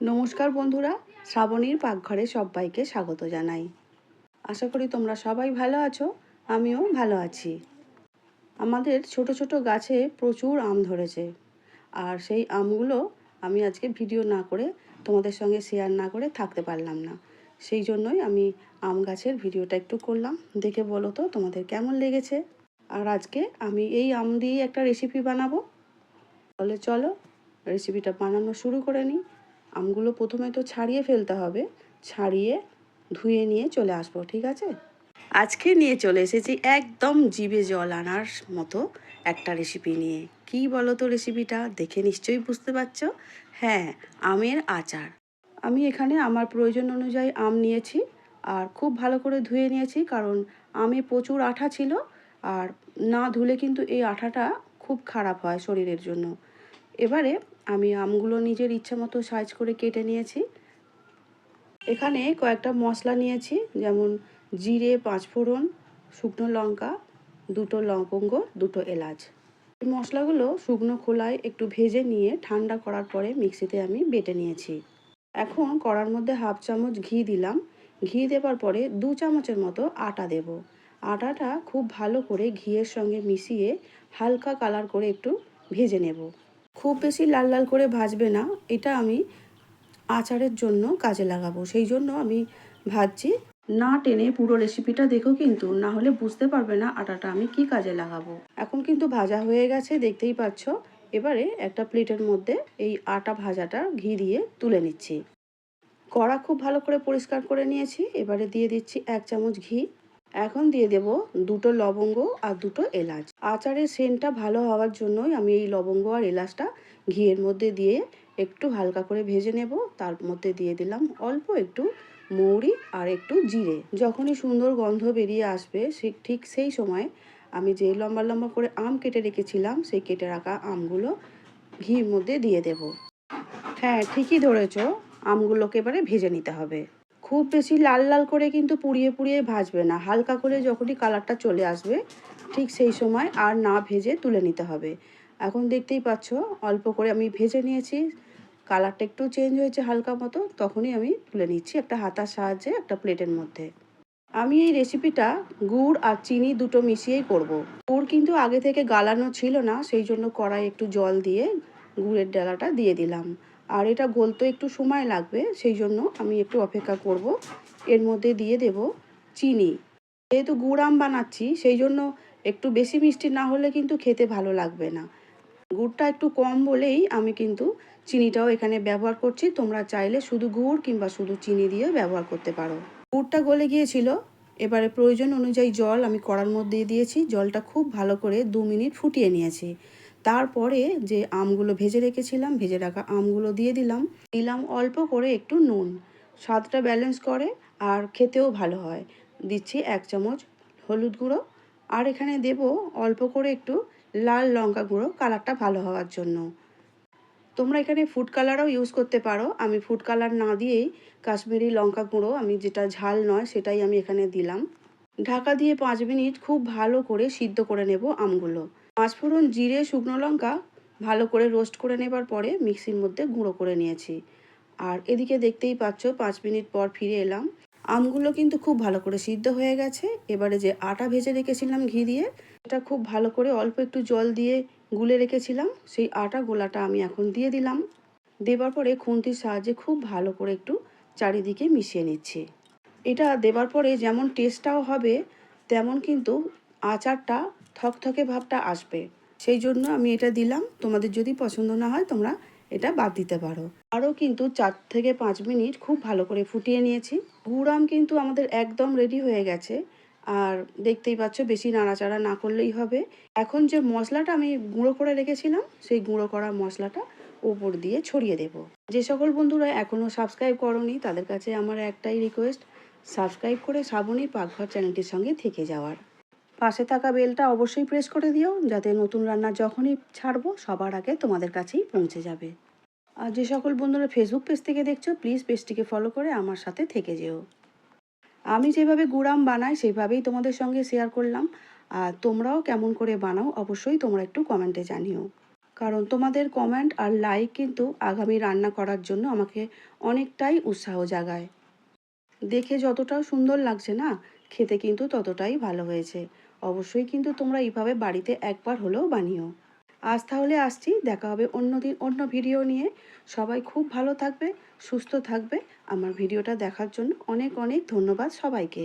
নমস্কার বন্ধুরা, শ্রাবণীর পাকঘরে সবাইকে স্বাগত জানাই। আশা করি তোমরা সবাই ভালো আছো, আমিও ভালো আছি। আমাদের ছোট ছোট গাছে প্রচুর আম ধরেছে। আর সেই আমগুলো আমি আজকে ভিডিও না করে তোমাদের সঙ্গে শেয়ার না করে থাকতে পারলাম না। সেই জন্যই আমি আম গাছের ভিডিওটা একটু করলাম, দেখে বলো তো তোমাদের কেমন লেগেছে? আর আজকে আমি এই আম দিয়ে একটা রেসিপি বানাবো। তাহলে চলো রেসিপিটা বানানো শুরু করে নিই। আমগুলো প্রথমে তো ছাড়িয়ে ফেলতে হবে, ছাড়িয়ে ধুয়ে নিয়ে চলে আসব, ঠিক আছে? আজকে নিয়ে চলে এসেছি একদম জিভে জল আনার মতো একটা রেসিপি নিয়ে। কি বলো তো রেসিপিটা দেখে নিশ্চয়ই বুঝতে পারছ? হ্যাঁ আমের আচার। আমি এখানে আমার প্রয়োজন অনুযায়ী আম নিয়েছি, আর খুব ভালো করে ধুয়ে নিয়েছি, কারণ আমে প্রচুর আঠা ছিল, আর না ধুলে কিন্তু এই আঠাটা খুব খারাপ হয় শরীরের জন্য। এবারে আমি আমগুলো নিজের ইচ্ছা মতো সাইজ করে কেটে নিয়েছি। এখানে কয়েকটা মশলা নিয়েছি, যেমন জিরে, পাঁচফোড়ন, শুকনো লঙ্কা, দুটো লবঙ্গ, দুটো এলাচ। এই মশলাগুলো শুকনো খোলায় একটু ভেজে নিয়ে ঠান্ডা করার পরে মিক্সিতে আমি বেটে নিয়েছি। এখন কড়ার মধ্যে হাফ চামচ ঘি দিলাম। ঘি দেবার পরে দু চামচের মতো আটা দেব। আটাটা খুব ভালো করে ঘিয়ের সঙ্গে মিশিয়ে হালকা কালার করে একটু ভেজে নেব। খুব বেশি লাল লাল করে ভাজবে না, এটা আমি আচারের জন্য কাজে লাগাবো। সেই জন্য আমি ভাজছি। না টেনে পুরো রেসিপিটা দেখো কিন্তু, না হলে বুঝতে পারবে না আটাটা আমি কি কাজে লাগাবো। এখন কিন্তু ভাজা হয়ে গেছে, দেখতেই পাচ্ছ। এবারে একটা প্লেটের মধ্যে এই আটা ভাজাটা ঘি দিয়ে তুলে নিচ্ছি। কড়া খুব ভালো করে পরিষ্কার করে নিয়েছি। এবারে দিয়ে দিচ্ছি এক চামচ ঘি। এখন দিয়ে দেব দুটো লবঙ্গ আর দুটো এলাচ। আচারের সেন্টটা ভালো হওয়ার জন্যই আমি এই লবঙ্গ আর এলাচটা ঘিয়ের মধ্যে দিয়ে একটু হালকা করে ভেজে নেব। তার মধ্যে দিয়ে দিলাম অল্প একটু মৌরি আর একটু জিরে। যখনই সুন্দর গন্ধ বেরিয়ে আসবে সে ঠিক সেই সময় আমি যে লম্বা লম্বা করে আম কেটে রেখেছিলাম, সেই কেটে রাখা আমগুলো ঘির মধ্যে দিয়ে দেব। হ্যাঁ ঠিকই ধরেছ, আমগুলোকে এবারে ভেজে নিতে হবে। খুব বেশি লাল লাল করে কিন্তু পুড়িয়ে পুড়িয়ে ভাজবে না। হালকা করে যখনই কালারটা চলে আসবে, ঠিক সেই সময় আর না ভেজে তুলে নিতে হবে। এখন দেখতেই পাচ্ছ, অল্প করে আমি ভেজে নিয়েছি। কালারটা একটু চেঞ্জ হয়েছে হালকা মতো, তখনই আমি তুলে নিচ্ছি একটা হাতার সাহায্যে একটা প্লেটের মধ্যে। আমি এই রেসিপিটা গুড় আর চিনি দুটো মিশিয়েই করব। গুড় কিন্তু আগে থেকে গালানো ছিল না, সেই জন্য কড়াই একটু জল দিয়ে গুড়ের ডালাটা দিয়ে দিলাম। আর এটা গলতে একটু সময় লাগবে, সেই জন্য আমি একটু অপেক্ষা করব। এর মধ্যে দিয়ে দেব চিনি। যেহেতু গুড় আম বানাচ্ছি, সেই জন্য একটু বেশি মিষ্টি না হলে কিন্তু খেতে ভালো লাগবে না। গুড়টা একটু কম বলেই আমি কিন্তু চিনিটাও এখানে ব্যবহার করছি। তোমরা চাইলে শুধু গুড় কিংবা শুধু চিনি দিয়েও ব্যবহার করতে পারো। গুড়টা গলে গিয়েছিল। এবারে প্রয়োজন অনুযায়ী জল আমি কড়ার মধ্যে দিয়েছি। জলটা খুব ভালো করে দু মিনিট ফুটিয়ে নিয়েছি। তারপরে যে আমগুলো ভেজে রেখেছিলাম, ভেজে রাখা আমগুলো দিয়ে দিলাম। দিলাম অল্প করে একটু নুন। স্বাদটা ব্যালেন্স করে আর খেতেও ভালো হয়। দিচ্ছি এক চামচ হলুদ গুঁড়ো। আর এখানে দেব অল্প করে একটু লাল লঙ্কা গুঁড়ো, কালারটা ভালো হওয়ার জন্য। তোমরা এখানে ফুড কালারও ইউজ করতে পারো। আমি ফুড কালার না দিয়েই কাশ্মীরি লঙ্কা গুঁড়ো, আমি যেটা ঝাল নয় সেটাই আমি এখানে দিলাম। ঢাকা দিয়ে পাঁচ মিনিট খুব ভালো করে সিদ্ধ করে নেব আমগুলো। পাঁচফোড়ন জিরে, শুকনো লঙ্কা ভালো করে রোস্ট করে নেবার পরে মিক্সির মধ্যে গুঁড়ো করে নিয়েছি। আর এদিকে দেখতেই পাচ্ছ, পাঁচ মিনিট পর ফিরে এলাম। আমগুলো কিন্তু খুব ভালো করে সিদ্ধ হয়ে গেছে। এবারে যে আটা ভেজে রেখেছিলাম ঘি দিয়ে, এটা খুব ভালো করে অল্প একটু জল দিয়ে গুলে রেখেছিলাম। সেই আটা গোলাটা আমি এখন দিয়ে দিলাম। দেবার পরে খুন্তির সাহায্যে খুব ভালো করে একটু চারিদিকে মিশিয়ে নিচ্ছি। এটা দেবার পরে যেমন টেস্টটাও হবে, তেমন কিন্তু আচারটা থকথকে ভাবটা আসবে। সেই জন্য আমি এটা দিলাম। তোমাদের যদি পছন্দ না হয়, তোমরা এটা বাদ দিতে পারো। আরও কিন্তু চার থেকে পাঁচ মিনিট খুব ভালো করে ফুটিয়ে নিয়েছি। গুড়াম কিন্তু আমাদের একদম রেডি হয়ে গেছে। আর দেখতেই পাচ্ছ, বেশি নাড়াচাড়া না করলেই হবে। এখন যে মশলাটা আমি গুঁড়ো করে রেখেছিলাম, সেই গুঁড়ো করা মশলাটা ওপর দিয়ে ছড়িয়ে দেব। যে সকল বন্ধুরা এখনও সাবস্ক্রাইব করনি, তাদের কাছে আমার একটাই রিকোয়েস্ট সাবস্ক্রাইব করে শ্রাবণী পাকঘর চ্যানেলটির সঙ্গে থেকে যাওয়ার। পাশে থাকা বেলটা অবশ্যই প্রেস করে দিও, যাতে নতুন রান্না যখনই ছাড়বো, সবার আগে তোমাদের কাছেই পৌঁছে যাবে। আর যে সকল বন্ধুরা ফেসবুক পেজ থেকে দেখছ প্লিজ পেজটিকে ফলো করে আমার সাথে থেকে যেও। আমি যেভাবে গুড়াম বানাই, সেভাবেই তোমাদের সঙ্গে শেয়ার করলাম। আর তোমরাও কেমন করে বানাও, অবশ্যই তোমরা একটু কমেন্টে জানিও। কারণ তোমাদের কমেন্ট আর লাইক কিন্তু আগামী রান্না করার জন্য আমাকে অনেকটাই উৎসাহ জাগায়। দেখে যতটাও সুন্দর লাগছে না, খেতে কিন্তু ততটাই ভালো হয়েছে। অবশ্যই কিন্তু তোমরা এইভাবে বাড়িতে একবার হলেও বানিও। আজ তাহলে আসছি, দেখা হবে অন্য দিন অন্য ভিডিও নিয়ে। সবাই খুব ভালো থাকবে, সুস্থ থাকবে। আমার ভিডিওটা দেখার জন্য অনেক অনেক ধন্যবাদ সবাইকে।